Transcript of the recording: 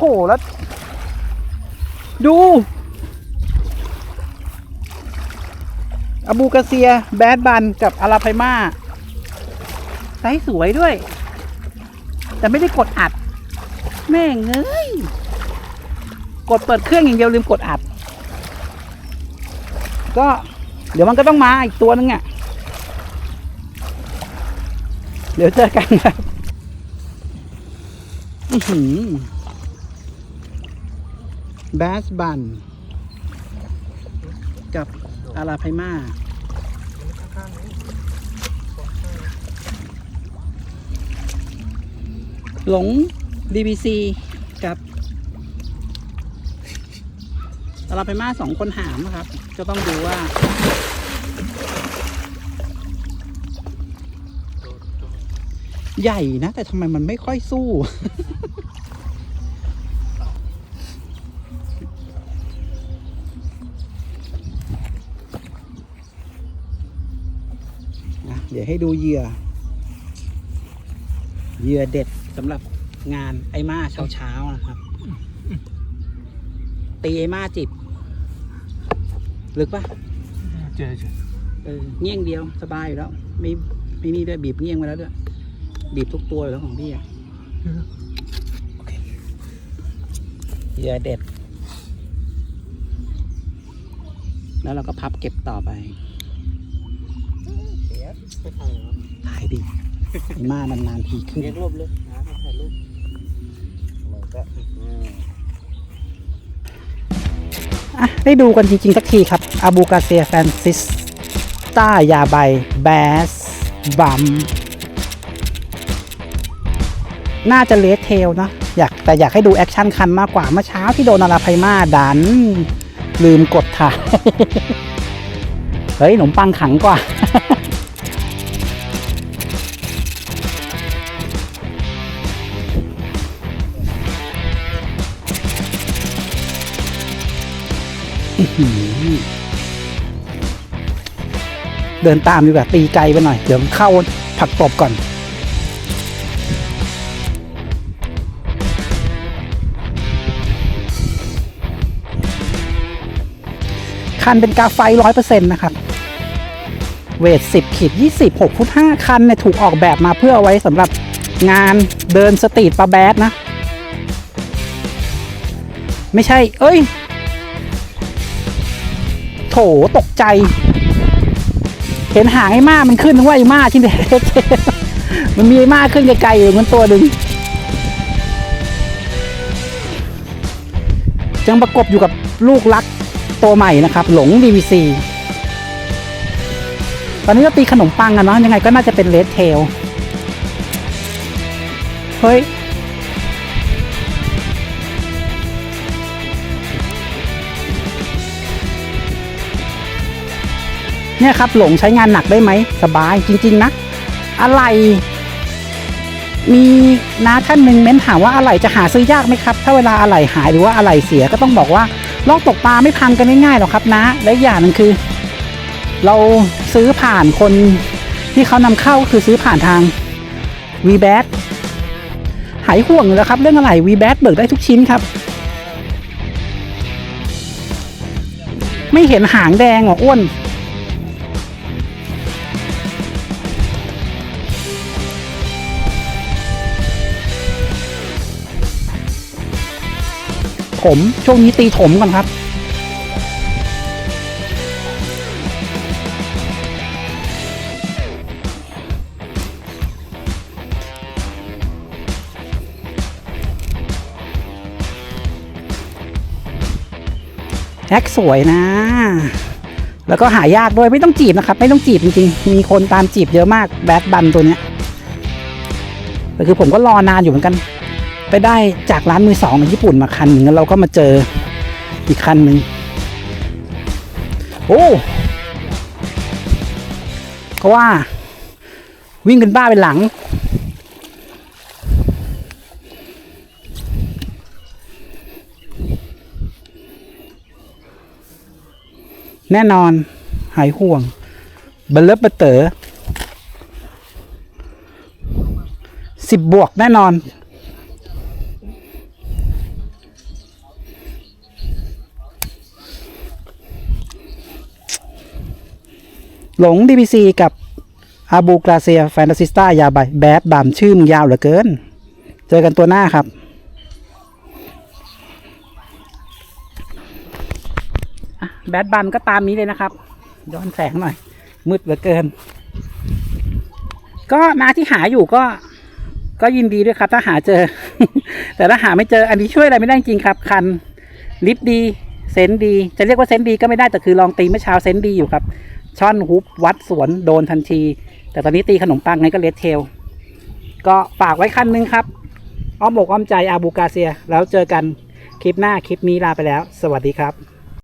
โหแล้ว ดูอบูกาเซีย แบดบัน กับอาราไพมาไซส์สวยด้วย แต่ไม่ได้กดอัด แม่งเอ้ย กดเปิดเครื่องอย่างเดียวลืมกดอัด ก็เดี๋ยวมันก็ต้องมาอีกตัวนึงอะ เดี๋ยวเจอกันครับ อือหือ แบสบัน กับอาราไพมาหลง DBC กับอาราไพมาสองคนหามนะครับ ก็ต้องดูว่าใหญ่นะ แต่ทำไมมันไม่ค่อยสู้ เดี๋ยวให้ดูเหยื่อ เหยื่อเด็ดสำหรับงานไอมาเช้าเช้าๆนะครับ ตีไอมาจิบ ลึกปะเจอเจอเออเงี้ยงเดียวสบายอยู่แล้ว ไม่ไม่นี่ด้วยบีบเงี้ยงมาแล้วด้วยบีบทุกตัวอยู่แล้วของพี่อะโอเคเหยื่อเด็ด แล้วเราก็พับเก็บต่อไปเสีย ไปถ่ายเหรอถ่ายดิ ไอ้มานานๆทีขึ้นเรียกรูปเลยนะถ่ายรูปมันก็อืมอะได้ดูกันจริงๆสักทีครับอาบูกาเซียแฟนซิสต้ายาใบแบสบัมน่าจะเลสเทลเนอะอยากแต่อยากให้ดูแอคชั่นคันมากกว่าเมื่อเช้าที่โดนอาราไพมาดัน ลืมกดถ่าย เฮ้ยขนมปังขังกว่า เดินตามดีกว่าตีไกลไปหน่อย เดี๋ยวเข้าผักตบก่อน คันเป็นกาไฟร้อยเปอร์เซ็นต์นะครับ เวทสิบขีดยี่สิบหกฟุตห้าคันเนี่ยถูกออกแบบมาเพื่อไว้สำหรับงานเดินสตรีทปลาแบดนะ ไม่ใช่ เอ้ย โถตกใจ เห็นหางไอ้ม่ามันขึ้นว่าไอ้ม่าที่เด็มันมีไอ้ม่าขึ้นไกลๆอยู่มันตัวหนึ่งยังประกบอยู่กับลูกรักตัวใหม่นะครับ หลง DVC ตอนนี้เราตีขนมปังกันเนาะยังไงก็น่าจะเป็นเลดเทล เฮ้ย เนี่ยครับหลงใช้งานหนักได้ไหมสบายจริง ๆ นะ อะไร มีน้าท่านหนึ่งเม้นถามว่าอะไรจะหาซื้อยากไหมครับ ถ้าเวลาอะไรหายหรือว่าอะไรเสียก็ต้องบอกว่าลอกตกปลาไม่พังกันง่ายๆหรอกครับนะ และอย่างนึงคือ เราซื้อผ่านคนที่เขานำเข้าก็คือซื้อผ่านทาง v b a t หายห่วงแล้วครับ เรื่องอะไร v b a t เบิกได้ทุกชิ้นครับ ไม่เห็นหางแดงหรออ้วน ถม ช่วงนี้ตีถมก่อนครับ แอคสวยนะ แล้วก็หายากด้วยไม่ต้องจีบนะครับ ไม่ต้องจีบจริงๆ มีคนตามจีบเยอะมากแบดบันตัวเนี้ยแต่คือผมก็รอนานอยู่เหมือนกัน ไปได้จากร้านมือสองในญี่ปุ่นมาคันหนึ่งแล้วเราก็มาเจออีกคันหนึ่งโอ้ก็ว่า วิ่งเป็นบ้าเป็นหลัง แน่นอน หายห่วงเบลเลบเบเตอร์สิบบวกแน่นอน หลง DBC กับอาบูกราเซียแฟนตาซิสตายาใบแบดบามชื่อมยาวเหลือเกิน เจอกันตัวหน้าครับ แบดบัมก็ตามนี้เลยนะครับ ย้อนแสงหน่อย มืดเหลือเกิน ก็นาที่หาอยู่ก็ ก็ยินดีด้วยครับ ถ้าหาเจอ แต่ถ้าหาไม่เจออันนี้ช่วยอะไรไม่ได้จริงครับ คัน ลิฟดี เซนดี จะเรียกว่าเซนดีก็ไม่ได้แต่คือลองตีเมื่อเช้าเซนดีอยู่ครับ ช่อนฮุบวัดสวนโดนทันที แต่ตอนนี้ตีขนมปังไงก็เลดเทล ก็ฝากไว้คันนึงครับ อ้อมอกอ้อมใจอาบูกาเซีย แล้วเจอกันคลิปหน้าคลิปนี้ลาไปแล้ว สวัสดีครับ